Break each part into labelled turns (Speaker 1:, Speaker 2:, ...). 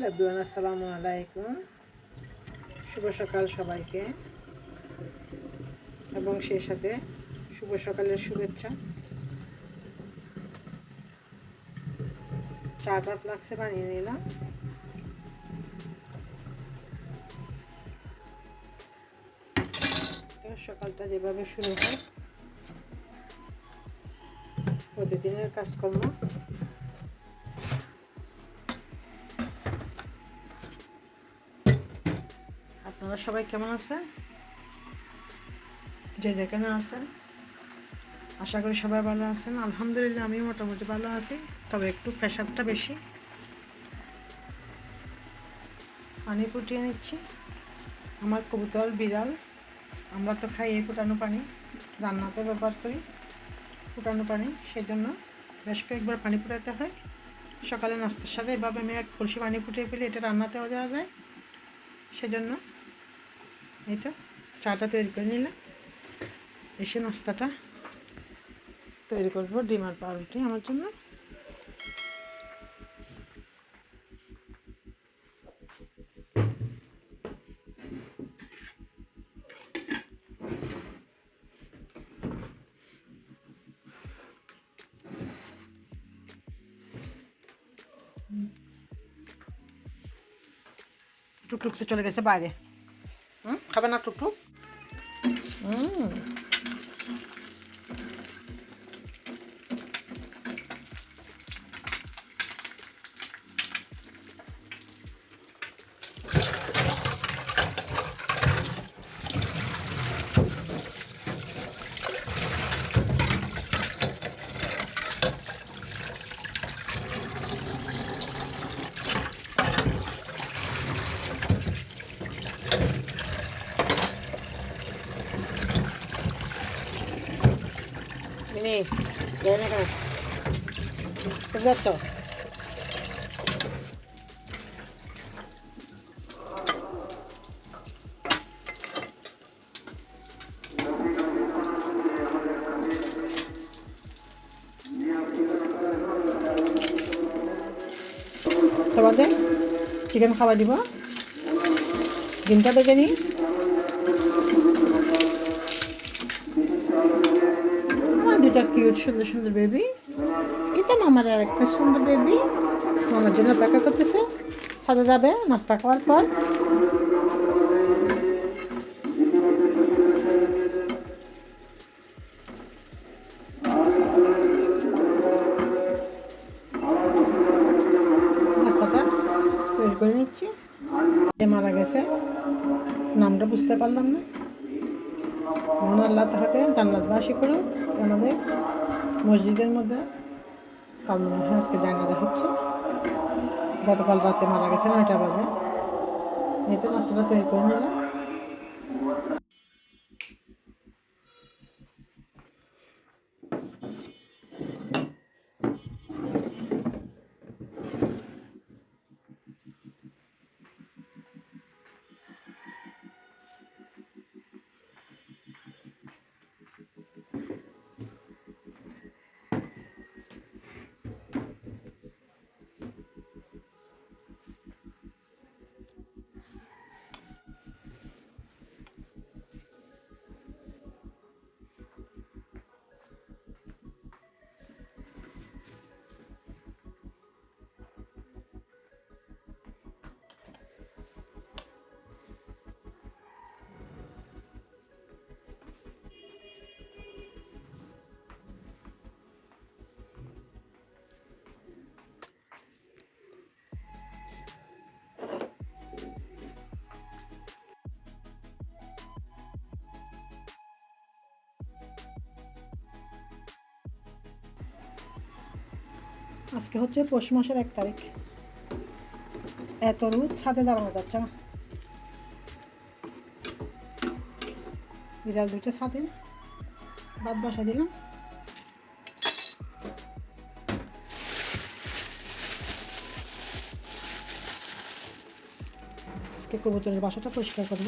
Speaker 1: Hello everyone, আসসালামু আলাইকুম। শুভ সকাল সবাইকে। এবং সেই সাথে শুভ সকালের শুভেচ্ছা। চাটা ফ্লাক্সে বানিয়ে নিলাম। সকালটা যেভাবে শুরু হয়, প্রতিদিনের কাজকর্ম। আপনারা সবাই কেমন আছেন যে যেখানে আছেন। আশা করি সবাই ভালো আছেন। আলহামদুলিল্লাহ আমি মোটামুটি ভালো আছি, তবে একটু প্রেশারটা বেশি। পানি ফুটিয়ে নিচ্ছি। আমার কবুতর বিড়াল। আমরা তো খাই এই ফুটানো পানি। রান্নাতে ব্যবহার করি ফুটানো পানি, সেজন্য বেশ কয়েকবার পানি ফুটাতে হয়। সকালে নাস্তার সাথে এভাবে আমি এক কলসি পানি ফুটিয়ে ফেলে এটা রান্নাতেও দেওয়া যায়। সেজন্য এই তো, চাটা তৈরি করে নিলাম। এসে নাস্তাটা তৈরি করব, ডিম আর পাউরুটি আমার জন্য। টুকটুক তো চলে গেছে বাইরে। হুম খাবে না টুকটুক হুম মিনি যাই চিকেন খাওয়া দিব। ডিমটা দেখে নিই। আমার কিউট সুন্দর সুন্দর বেবি এটা মামার আর একটা সুন্দর বেবি মামার জন্য অপেক্ষা করতেছে। সাথে যাবে, নাস্তা খাওয়ার পর। নাস্তাটা তৈরি করে নিচ্ছি। এ মারা গেছে। নামটা বুঝতে পারলাম না। আল্লাহ তাহাকে জান্নাতবাসী করে আমাদের মসজিদের মধ্যে কাল হয় আজকে জানাজা হচ্ছে। গতকাল রাতে মারা গেছে নয়টা বাজে। এই তো নাস্তাটা তৈরি করে আজকে হচ্ছে পৌষ মাসের এক তারিখ। এত রোদ, ছাদে দাঁড়ানো যাচ্ছে না। বিড়াল দুটো ছাদে। বাদ বসা দিলাম। আজকে কবুতরের বাসাটা পরিষ্কার করব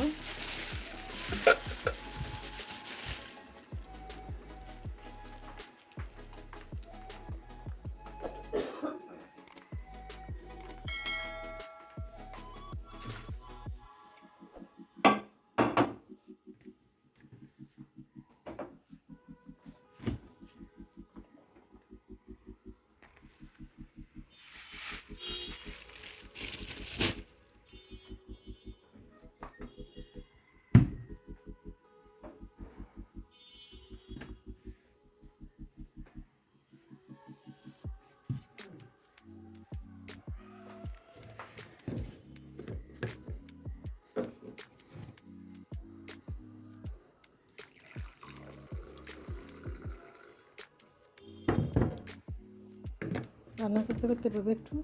Speaker 1: রান্না করতে করতে পাবে একটু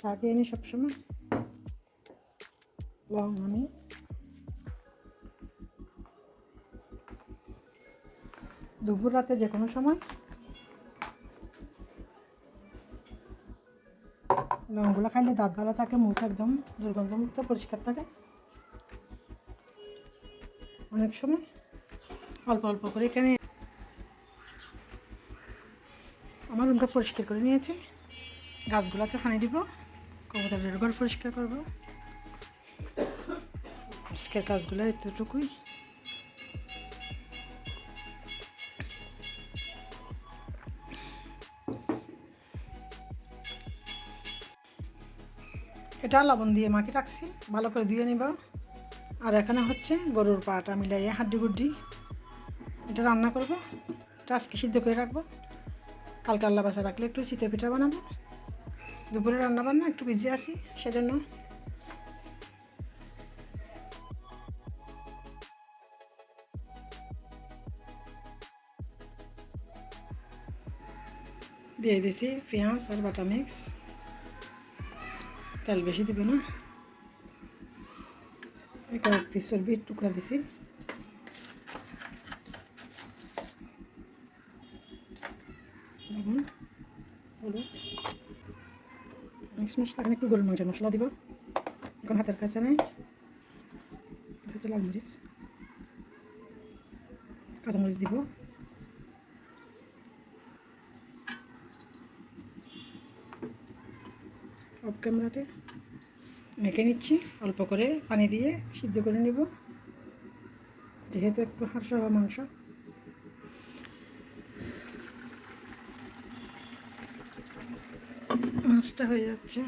Speaker 1: চা খেয়ে নি সবসময়। লং আমি দুপুর রাতে যে কোনো সময় লংগুলো খাইলে দাঁত ভালো থাকে, মুখ একদম দুর্গন্ধমুক্ত, পরিষ্কার থাকে। অনেক সময় অল্প অল্প করে এখানে আমার রুমটা পরিষ্কার করে নিয়েছি। গাছগুলোতে পানি দিব, কবুতরের ঘর পরিষ্কার করব। আজকের কাজগুলো এতটুকুই। এটা লবণ দিয়ে মাকে রাখছি, ভালো করে ধুয়ে নিব। আর এখানে হচ্ছে গরুর পাটা মিলাইয়ে হাড্ডি গুড্ডি। এটা রান্না করব, এটা আজকে সিদ্ধ করে রাখব। কালকে আল্লাহ বাসা রাখলে একটু চিতে পিঠা বানাবো। দুপুরে রান্না বান্না একটু বিজি আছি, সেজন্য। দিয়ে দিছি পেঁয়াজ আর বাটা মিক্স তেল বেশি দিবে না। কয়েক পিস চর্বির টুকরা দিছি। লবণ হলুদ। মিক্স মশলা এখানে একটু গরুর মাংসের মশলা দিব। এখন হাতের কাছে নেই। হচ্ছে লাল মরিচ। কাঁচামরিচ দিব। অফ ক্যামেরাতে মেখে নিচ্ছি। অল্প করে পানি দিয়ে সিদ্ধ করে নেব। যেহেতু একটু হাঁস মাংস। মাছটা হয়ে যাচ্ছে।